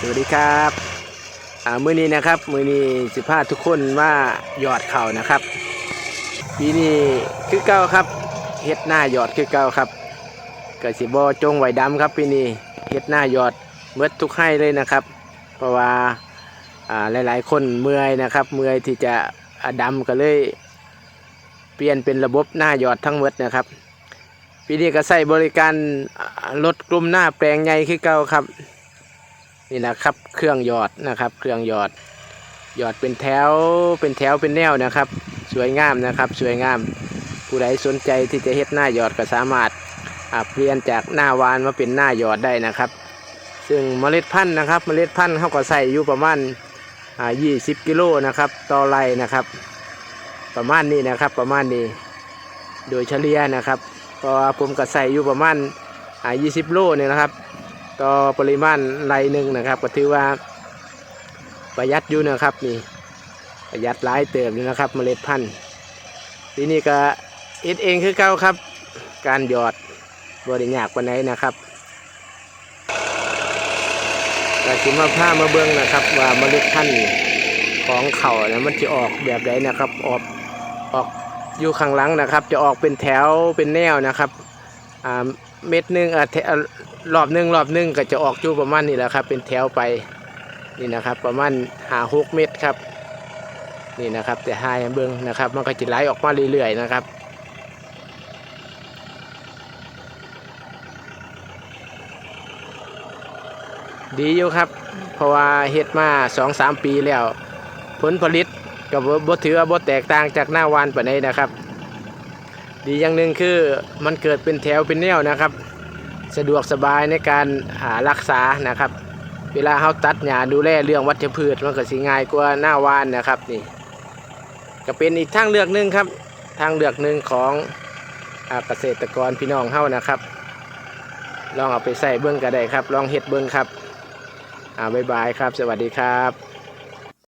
สวัสดีครับอ่ามื้อนี้นะครับมือนี้สิพาทุกคนว่าหยอดเข่านะครับ ปีนี้คือเก่าครับเฮ็ดหน้าหยอดคือเก่าครับก็สิบ่จงไว้ดำครับปีนี้เฮ็ดหน้าหยอดเมื่อทุกให้เลยนะครับ เพราะว่าอ่าหลาย ๆ คนเมื่อยนะครับ เมื่อยที่จะอ่าดำก็เลย เปลี่ยนเป็นระบบหน้าหยอดทั้งหมดนะครับปีนี้ก็ใส่บริการรถกลุ่มหน้าแปลงใหญ่คือเก่าครับ นี่นะครับ เครื่องหยอดนะครับ เครื่องหยอด หยอดเป็นแถวเป็นแถวเป็นแนวนะครับ สวยงามนะครับ สวยงาม ผู้ใดสนใจที่จะเฮ็ดหน้าหยอดก็สามารถอ่าเปลี่ยนจากหน้าวานมาเป็นหน้าหยอดได้นะครับ ซึ่งเมล็ดพันธุ์นะครับ เมล็ดพันธุ์เขาก็ใส่อยู่ประมาณอ่า20กิโลนะครับ ต่อไร่นะครับ ประมาณนี้นะครับ ประมาณนี้ โดยเฉลี่ยนะครับพราะว่าผมก็ใส่อยู่ประมาณอ่า20โลเนี่ยนะครับ ต่อปริมาณไรหนึ่งนะครับ ก็ถือว่าประหยัดอยู่นะครับนี่ประหยัดหลายเติมอยู่นะครับเมล็ดพันธุ์ทีนี้ก็เอ็ดเองคือเก่าครับ การหยอดบริยากปานไหนนะครับแต่สิมาผ้ามาเบิ้งนะครับ ว่าเมล็ดพันธุ์ของเขาเนี่ยมันจะออกแบบไหนนะครับ ออกออกอยู่ข้างหลังนะครับ จะออกเป็นแถวเป็นแนวนะครับอ่า เม็ดหนึงอะรอบหนึ่งรอบหนึ่งก็จะออกอยู่ประมาณนี้แหละครับ เป็นแถวไปนี่นะครับ ประมาณหาหกเมตรครับ นี่นะครับ แต่หายเบิ้งนะครับ มันก็จะไหลออกมาเรื่อยๆนะครับดีอยู่ครับ เพราะว่าเฮ็ดมาสองสามปีแล้ว ผลผลิตก็บ่บ่ถือว่าบ่แตกต่างจากหน้าวานปานใดนะครับ ดีอย่างหนึ่งคือมันเกิดเป็นแถวเป็นแนวนะครับ สะดวกสบายในการหารักษานะครับ เวลาเขาตัดหญ้าดูแลเรื่องวัชพืชมันก็สิง่ายกว่าหน้าวานนะครับนี่ก็เป็นอีกทางเลือกหนึ่งครับ ทางเลือกหนึ่งของอาเกษตรกรพี่น้องเฮานะครับ ลองเอาไปใส่เบิ้องก็ได้ครับ ลองเฮ็ดเบิ้องครับอ่าบ๊ายบายครับ สวัสดีครับ